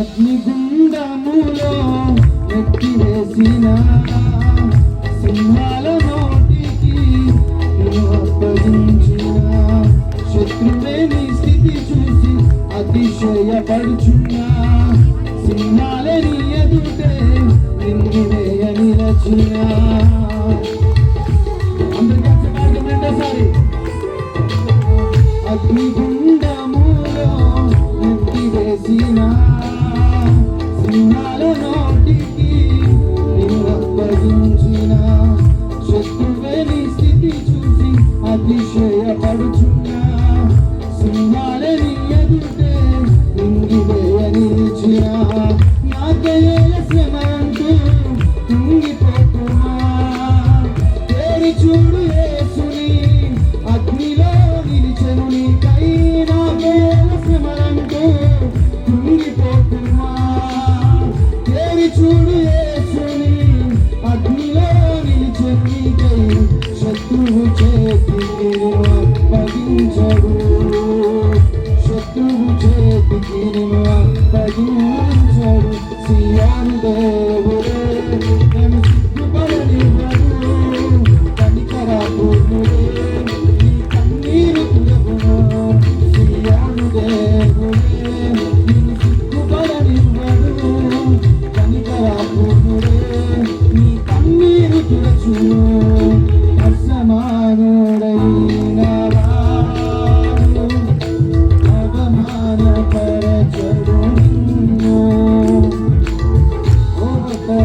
అగ్నిగుండములో ఎత్తివేసిన సింహాల నోటికి అప్పగించిన. శత్రువే నీ స్థితి చూసి అతిశయపడుచున్నా. సింహాలే నీ ఎదుటే నిన్ను వేయ నిలచిన అందరికీ కలిసి పాడదాం అగ్నిగుండములో నెట్టివేసిన సింహాల అతిశయపడుచున్నా. సింహాల ఎదుటే నింగివేయ నిలిచిన నాకయ్యేల చూడు శత్రువు చేతికి నిన్ను అప్పగించడు శత్రువు చేతికి నిన్ను అప్పగించడు సియాను దేవు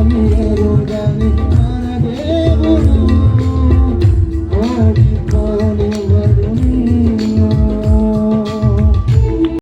Dame, dame, dame.